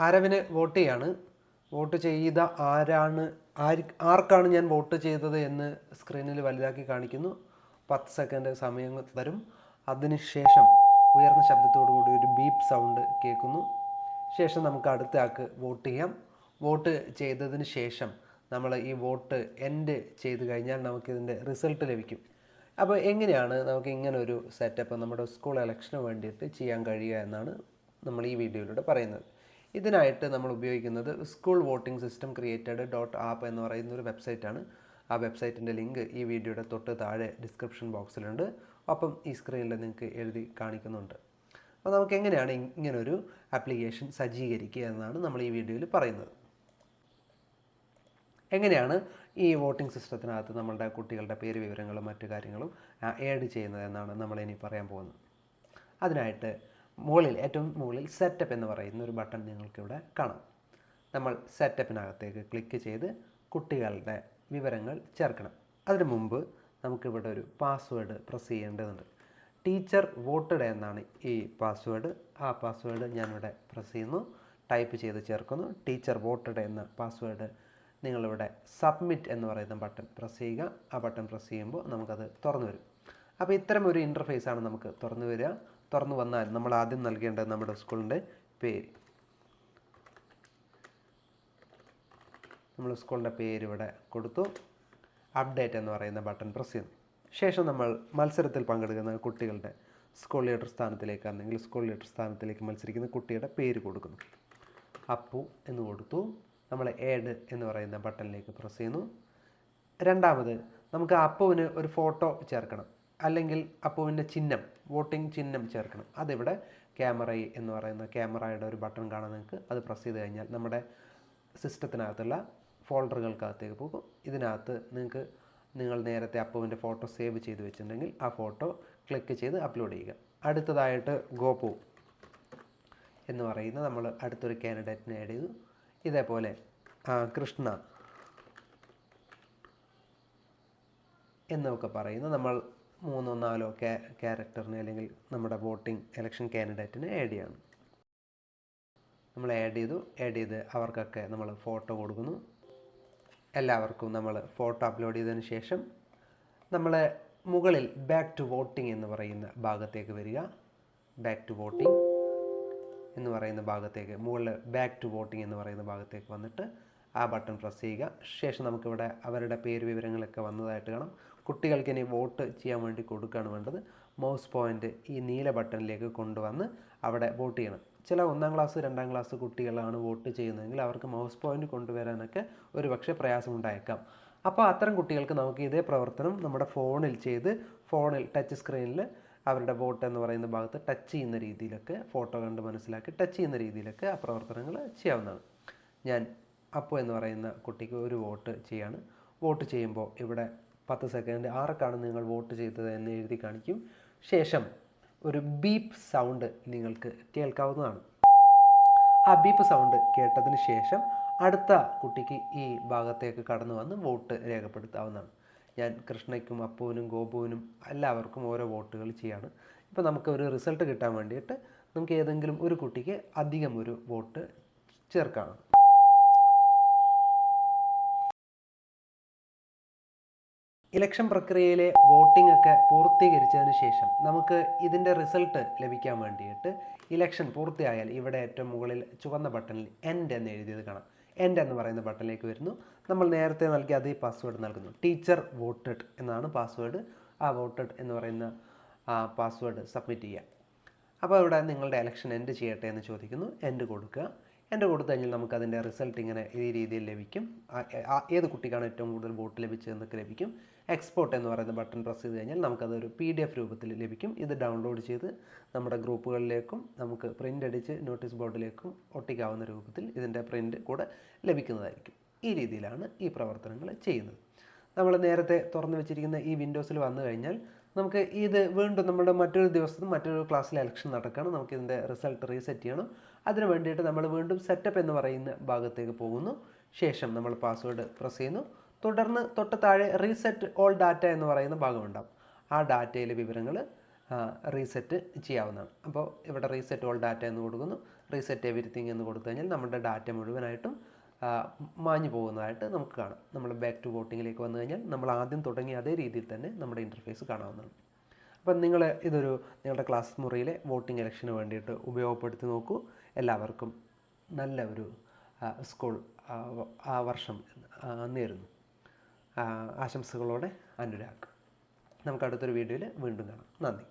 ആരവിന് vote ചെയ്യാണ്. Vote ചെയ്ത ആരാണ് ആര് ആർക്കാണ് ഞാൻ വോട്ട് ചെയ്തത് എന്ന് സ്ക്രീനിൽ വലുതാക്കി കാണിക്കുന്നു. പത്ത് സെക്കൻഡ് സമയം തരും. അതിനുശേഷം ഉയർന്ന ശബ്ദത്തോടു കൂടി ഒരു ബീപ്പ് സൗണ്ട് കേൾക്കുന്നു. ശേഷം നമുക്ക് അടുത്ത ആൾക്ക് വോട്ട് ചെയ്യാം. വോട്ട് ചെയ്തതിന് ശേഷം നമ്മൾ ഈ വോട്ട് എൻഡ് ചെയ്ത് കഴിഞ്ഞാൽ നമുക്കിതിന്റെ റിസൾട്ട് ലഭിക്കും. അപ്പോൾ എങ്ങനെയാണ് നമുക്ക് ഇങ്ങനെ ഒരു സെറ്റപ്പ് നമ്മുടെ സ്കൂൾ ഇലക്ഷന് വേണ്ടിയിട്ട് ചെയ്യാൻ കഴിയുക എന്നാണ് നമ്മൾ ഈ വീഡിയോയിലൂടെ പറയുന്നത്. ഇതിനായിട്ട് നമ്മൾ ഉപയോഗിക്കുന്നത് school voting system created dot app എന്ന് പറയുന്ന ഒരു വെബ്സൈറ്റാണ് ആ വെബ്സൈറ്റിന്റെ ലിങ്ക് ഈ വീഡിയോയുടെ തൊട്ട് താഴെ ഡിസ്ക്രിപ്ഷൻ ബോക്സിലുണ്ട് ഒപ്പം ഈ സ്ക്രീനിൽ നിങ്ങൾക്ക് എഴുതി കാണിക്കുന്നുണ്ട്. അപ്പോൾ നമുക്ക് എങ്ങനെയാണ് ഇങ്ങനൊരു ആപ്ലിക്കേഷൻ സജ്ജീകരിക്കുക എന്നാണ് നമ്മൾ ഈ വീഡിയോയിൽ പറയുന്നത്. എങ്ങനെയാണ് ഈ വോട്ടിംഗ് സിസ്റ്റത്തിനകത്ത് നമ്മളുടെ കുട്ടികളുടെ പേര് വിവരങ്ങളും മറ്റു കാര്യങ്ങളും ആഡ് ചെയ്യുന്നത് എന്നാണ് നമ്മളിനി പറയാൻ പോകുന്നത്. അതിനായിട്ട് മുകളിൽ ഏറ്റവും മുകളിൽ സെറ്റപ്പ് എന്ന് പറയുന്ന ഒരു ബട്ടൺ നിങ്ങൾക്കിവിടെ കാണാം. നമ്മൾ സെറ്റപ്പിനകത്തേക്ക് ക്ലിക്ക് ചെയ്ത് കുട്ടികളുടെ വിവരങ്ങൾ ചേർക്കണം. അതിനു മുമ്പ് നമുക്കിവിടെ ഒരു പാസ്വേഡ് പ്രസ് ചെയ്യേണ്ടതുണ്ട്. ടീച്ചർ വോട്ടഡ് എന്നാണ് ഈ പാസ്വേഡ് ആ പാസ്വേഡ് ഞാനിവിടെ പ്രസ് ചെയ്യുന്നു. ടൈപ്പ് ചെയ്ത് ചേർക്കുന്നു. ടീച്ചർ വോട്ടഡ് എന്ന പാസ്വേഡ് നിങ്ങളിവിടെ സബ്മിറ്റ് എന്ന് പറയുന്ന ബട്ടൺ പ്രസ് ചെയ്യുക. ആ ബട്ടൺ പ്രസ് ചെയ്യുമ്പോൾ നമുക്കത് തുറന്നു വരും. അപ്പോൾ ഇത്തരം ഒരു ഇന്റർഫേസാണ് നമുക്ക് തുറന്നു വരിക. തുറന്നു വന്നാൽ നമ്മൾ ആദ്യം നൽകേണ്ടത് നമ്മുടെ സ്കൂളിന്റെ പേര്. നമ്മൾ സ്കൂളിന്റെ പേര് ഇവിടെ കൊടുത്തു. അപ്ഡേറ്റ് എന്ന് പറയുന്ന ബട്ടൺ പ്രസ് ചെയ്യുന്നു. ശേഷം നമ്മൾ മത്സരത്തിൽ പങ്കെടുക്കുന്ന കുട്ടികളുടെ സ്കൂൾ ലീഡർ സ്ഥാനത്തിലേക്ക് അല്ലെങ്കിൽ സ്കൂൾ ലീഡർ സ്ഥാനത്തിലേക്ക് മത്സരിക്കുന്ന കുട്ടിയുടെ പേര് കൊടുക്കുന്നു. അപ്പു എന്ന് കൊടുത്തു. നമ്മൾ ഏഡ് എന്ന് പറയുന്ന ബട്ടണിലേക്ക് പ്രസ് ചെയ്യുന്നു. രണ്ടാമത് നമുക്ക് അപ്പുവിന് ഒരു ഫോട്ടോ ചേർക്കണം. അല്ലെങ്കിൽ അപ്പുവിന്റെ ചിഹ്നം വോട്ടിംഗ് ചിഹ്നം ചേർക്കണം. അതിവിടെ ക്യാമറ എന്ന് പറയുന്ന ക്യാമറയുടെ ഒരു ബട്ടൺ കാണാൻ നിങ്ങൾക്ക് അത് പ്രസ് ചെയ്ത് കഴിഞ്ഞാൽ നമ്മുടെ സിസ്റ്റത്തിനകത്തുള്ള ഫോൾഡറുകൾക്കകത്തേക്ക് പോകും. ഇതിനകത്ത് നിങ്ങൾക്ക് നിങ്ങൾ നേരത്തെ അപ്പുവിന്റെ ഫോട്ടോ സേവ് ചെയ്ത് വെച്ചിട്ടുണ്ടെങ്കിൽ ആ ഫോട്ടോ ക്ലിക്ക് ചെയ്ത് അപ്ലോഡ് ചെയ്യുക. അടുത്തതായിട്ട് ഗോപു എന്ന് പറയുന്ന നമ്മൾ അടുത്തൊരു കാൻഡിഡേറ്റിനെ ആഡ് ചെയ്തു. ഇതേപോലെ കൃഷ്ണ എന്നൊക്കെ പറയുന്ന നമ്മൾ മൂന്നോ നാലോ ക്യാ ക്യാരക്ടറിനെ അല്ലെങ്കിൽ നമ്മുടെ വോട്ടിംഗ് ഇലക്ഷൻ കാൻഡിഡേറ്റിനെ ആഡ് ചെയ്യണം. നമ്മൾ ആഡ് ചെയ്തു. ആഡ് ചെയ്ത് അവർക്കൊക്കെ നമ്മൾ ഫോട്ടോ കൊടുക്കുന്നു. എല്ലാവർക്കും നമ്മൾ ഫോട്ടോ അപ്ലോഡ് ചെയ്തതിന് ശേഷം നമ്മൾ മുകളിൽ ബാക്ക് ടു വോട്ടിംഗ് എന്ന് പറയുന്ന ഭാഗത്തേക്ക് വരിക. ബാക്ക് ടു വോട്ടിംഗ് എന്ന് പറയുന്ന ഭാഗത്തേക്ക് മുകളിൽ ബാക്ക് ടു വോട്ടിംഗ് എന്ന് പറയുന്ന ഭാഗത്തേക്ക് വന്നിട്ട് ആ ബട്ടൺ പ്രസ് ചെയ്യുക. ശേഷം നമുക്കിവിടെ അവരുടെ പേര് വിവരങ്ങളൊക്കെ വന്നതായിട്ട് കാണാം. കുട്ടികൾക്ക് ഇനി വോട്ട് ചെയ്യാൻ വേണ്ടി കൊടുക്കുകയാണ് വേണ്ടത്. മൗസ് പോയിന്റ് ഈ നീല ബട്ടണിലേക്ക് കൊണ്ടുവന്ന് അവിടെ വോട്ട് ചെയ്യണം. ചില ഒന്നാം ക്ലാസ് രണ്ടാം ക്ലാസ് കുട്ടികളാണ് വോട്ട് ചെയ്യുന്നതെങ്കിൽ അവർക്ക് മൗസ് പോയിന്റ് കൊണ്ടുവരാനൊക്കെ ഒരു പക്ഷേ പ്രയാസമുണ്ടായേക്കാം. അപ്പോൾ അത്തരം കുട്ടികൾക്ക് നമുക്ക് ഇതേ പ്രവർത്തനം നമ്മുടെ ഫോണിൽ ചെയ്ത് ഫോണിൽ ടച്ച് സ്ക്രീനിൽ അവരുടെ വോട്ട് എന്ന് പറയുന്ന ഭാഗത്ത് ടച്ച് ചെയ്യുന്ന രീതിയിലൊക്കെ ഫോട്ടോ കണ്ട് മനസ്സിലാക്കി ടച്ച് ചെയ്യുന്ന രീതിയിലൊക്കെ ആ പ്രവർത്തനങ്ങൾ ചെയ്യാവുന്നതാണ്. ഞാൻ അപ്പോൾ എന്ന് പറയുന്ന കുട്ടിക്ക് ഒരു വോട്ട് ചെയ്യാണ്. വോട്ട് ചെയ്യുമ്പോൾ ഇവിടെ പത്ത് സെക്കൻഡ് ആർക്കാണ് നിങ്ങൾ വോട്ട് ചെയ്തത് എന്ന് എഴുതി കാണിക്കും. ശേഷം ഒരു ബീപ്പ് സൗണ്ട് നിങ്ങൾക്ക് കേൾക്കാവുന്നതാണ്. ആ ബീപ്പ് സൗണ്ട് കേട്ടതിന് ശേഷം അടുത്ത കുട്ടിക്ക് ഈ ഭാഗത്തേക്ക് കടന്നു വന്ന് വോട്ട് രേഖപ്പെടുത്താവുന്നതാണ്. ഞാൻ കൃഷ്ണയ്ക്കും അപ്പുവിനും ഗോപുവിനും എല്ലാവർക്കും ഓരോ വോട്ടുകൾ ചെയ്യാണ്. ഇപ്പോൾ നമുക്ക് ഒരു റിസൾട്ട് കിട്ടാൻ വേണ്ടിയിട്ട് നമുക്ക് ഏതെങ്കിലും ഒരു കുട്ടിക്ക് അധികം ഒരു വോട്ട് ചേർക്കാം. ഇലക്ഷൻ പ്രക്രിയയിലെ വോട്ടിംഗ് ഒക്കെ പൂർത്തീകരിച്ചതിന് ശേഷം നമുക്ക് ഇതിന്റെ റിസൾട്ട് ലഭിക്കാൻ വേണ്ടിയിട്ട് ഇലക്ഷൻ പൂർത്തിയായാൽ ഇവിടെ ഏറ്റവും മുകളിൽ ചുവന്ന ബട്ടണിൽ എൻഡ് എന്ന് എഴുതിയത് കാണാം. എൻഡ് എന്ന് പറയുന്ന ബട്ടണിലേക്ക് വരുന്നു. നമ്മൾ നേരത്തെ നൽകിയ അതേ പാസ്വേഡ് നൽകുന്നു. ടീച്ചർ വോട്ടഡ് എന്നാണ് പാസ്വേഡ് ആ വോട്ടഡ് എന്ന് പറയുന്ന പാസ്വേഡ് സബ്മിറ്റ് ചെയ്യുക. അപ്പോൾ ഇവിടെ നിങ്ങളുടെ ഇലക്ഷൻ എൻഡ് ചെയ്യട്ടെ എന്ന് ചോദിക്കുന്നു. എൻഡ് കൊടുക്കുക. കൊടുത്തു കഴിഞ്ഞാൽ നമുക്ക് അതിന്റെ റിസൾട്ട് ഇങ്ങനെ ഈ രീതിയിൽ ലഭിക്കും. ഏത് കുട്ടിക്കാണ് ഏറ്റവും കൂടുതൽ വോട്ട് ലഭിച്ചതെന്നൊക്കെ ലഭിക്കും. എക്സ്പോർട്ട് എന്ന് പറയുന്ന ബട്ടൺ പ്രസ് ചെയ്ത് കഴിഞ്ഞാൽ നമുക്കതൊരു പി ഡി എഫ് രൂപത്തിൽ ലഭിക്കും. ഇത് ഡൗൺലോഡ് ചെയ്ത് നമ്മുടെ ഗ്രൂപ്പുകളിലേക്കും നമുക്ക് പ്രിന്റ് അടിച്ച് നോട്ടീസ് ബോർഡിലേക്കും ഒട്ടിക്കാവുന്ന രൂപത്തിൽ ഇതിന്റെ പ്രിന്റ് കൂടെ ലഭിക്കുന്നതായിരിക്കും. ഈ രീതിയിലാണ് ഈ പ്രവർത്തനങ്ങൾ ചെയ്യുന്നത്. നമ്മൾ നേരത്തെ തുറന്നു വെച്ചിരിക്കുന്ന ഈ വിൻഡോസിൽ വന്നു കഴിഞ്ഞാൽ നമുക്ക് ഇത് വീണ്ടും നമ്മുടെ മറ്റൊരു ദിവസം മറ്റൊരു ക്ലാസ്സിൽ എലക്ഷൻ നടക്കുകയാണ് നമുക്ക് ഇതിന്റെ റിസൾട്ട് റീസെറ്റ് ചെയ്യണം. അതിന് വേണ്ടിയിട്ട് നമ്മൾ വീണ്ടും സെറ്റപ്പ് എന്ന് പറയുന്ന ഭാഗത്തേക്ക് പോകുന്നു. ശേഷം നമ്മൾ പാസ്വേഡ് പ്രസ് ചെയ്യുന്നു. തുടർന്ന് തൊട്ട് താഴെ റീസെറ്റ് ഓൾ ഡാറ്റ എന്ന് പറയുന്ന ഭാഗമുണ്ടാകും ആ ഡാറ്റയിലെ വിവരങ്ങൾ റീസെറ്റ് ചെയ്യാവുന്നതാണ്. അപ്പോൾ ഇവിടെ റീസെറ്റ് ഓൾ ഡാറ്റ എന്ന് കൊടുക്കുന്നു. റീസെറ്റ് എവരിത്തിങ് എന്ന് കൊടുത്തു കഴിഞ്ഞാൽ നമ്മുടെ ഡാറ്റ മുഴുവനായിട്ടും മാഞ്ഞു പോകുന്നതായിട്ട് നമുക്ക് കാണാം. നമ്മൾ ബാക്ക് ടു വോട്ടിങ്ങിലേക്ക് വന്നു കഴിഞ്ഞാൽ നമ്മൾ ആദ്യം തുടങ്ങിയ അതേ രീതിയിൽ തന്നെ നമ്മുടെ ഇന്റർഫേസ് കാണാവുന്നതാണ്. അപ്പം നിങ്ങൾ ഇതൊരു നിങ്ങളുടെ ക്ലാസ് മുറിയിലെ വോട്ടിംഗ് ഇലക്ഷന് വേണ്ടിയിട്ട് ഉപയോഗപ്പെടുത്തി നോക്കൂ. എല്ലാവർക്കും നല്ല ഒരു സ്കൂൾ ആ, വർഷം നേരുന്നു. ആശംസകളോടെ അനുരാഗ്. നമുക്ക് അടുത്തൊരു വീഡിയോയിൽ വീണ്ടും കാണാം. നന്ദി.